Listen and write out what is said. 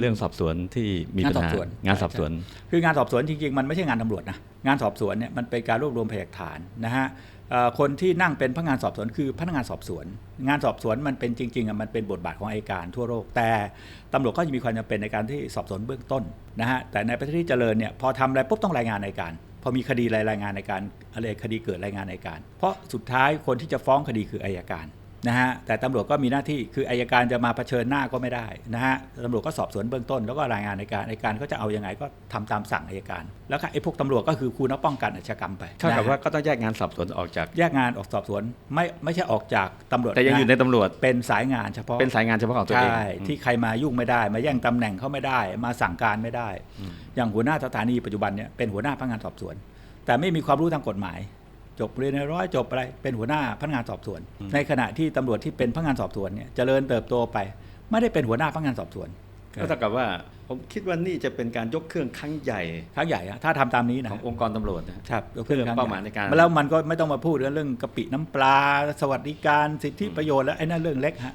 เรื่องสอบสวนที่มีงานปัญสอบหาสวนงานสอบสวน คืองานสอบสวนจริงๆ มันไม่ใช่งานตำรวจนะงานสอบสวนเนี่ยมันเป็นการรวบรวมพยานหลักฐานนะฮะเอ่อคนที่นั่งเป็นพนักงานสอบสวนคือพนักงานสอบสวน งานสอบสวนมันเป็นจริงๆอะมันเป็นบทบาทของอัยการทั่วโลกแต่ตำรวจก็จะมีความจำเป็นในการที่สอบสวนเบื้องต้นนะฮะแต่ในประเทศที่เจริญเนี่ยพอทำอะไรปุ๊บต้องรายงานอัยการ พอมีคดีรายงานในการอะไรคดีเกิดรายงานในการ เพราะสุดท้ายคนที่จะฟ้องคดีคืออายการ นะฮะแต่ตำรวจก็มีหน้าที่คืออายการจะมาเผชิญหน้าก็ไม่ได้นะฮะตำรวจก็สอบสวนเบื้องต้น แล้วก็รายงานในการในการก็จะเอายังไงก็ทำตามสั่งอายการ แล้วก็ไอ้พวกตำรวจก็คือคุณป้องกันอาชญากรรมไปเท่ากับนะฮะว่าก็ต้องแยกงานสอบสวนออกจากแยกงานออกสอบสวนไม่ไม่ใช่ออกจากตำรวจแต่ยังอยู่ในตำรวจเป็นสายงานเฉพาะเป็นสายงานเฉพาะของตัวเองใช่อืมที่ใครมายุ่งไม่ได้ มาแย่งตำแหน่งเขาไม่ได้ มาสั่งการไม่ได้ อย่างหัวหน้าสถานีปัจจุบันเนี่ยเป็นหัวหน้าพนักงานสอบสวน แต่ไม่มีความรู้ทางกฎหมาย จบเรียนในร้อยจบอะไรเป็นหัวหน้าพนักงานสอบสวน ในขณะที่ตำรวจที่เป็นพนักงานสอบสวนเนี่ยเจริญเติบโตไป ไม่ได้เป็นหัวหน้าพนักงานสอบสวนก็เท่ากับว่าผมคิดว่านี่จะเป็นการยกเครื่องครั้งใหญ่ครั้งใหญ่อะถ้าทำตามนี้นะขององค์กรตำรวจนะครับยกเพื่อครั้งเป้าหมายในการแล้วมันก็ไม่ต้องมาพูดเรื่องกะปิน้ำปลา สวัสดิการสิทธิประโยชน์แล้วไอ้นั่นเรื่องเล็กฮะ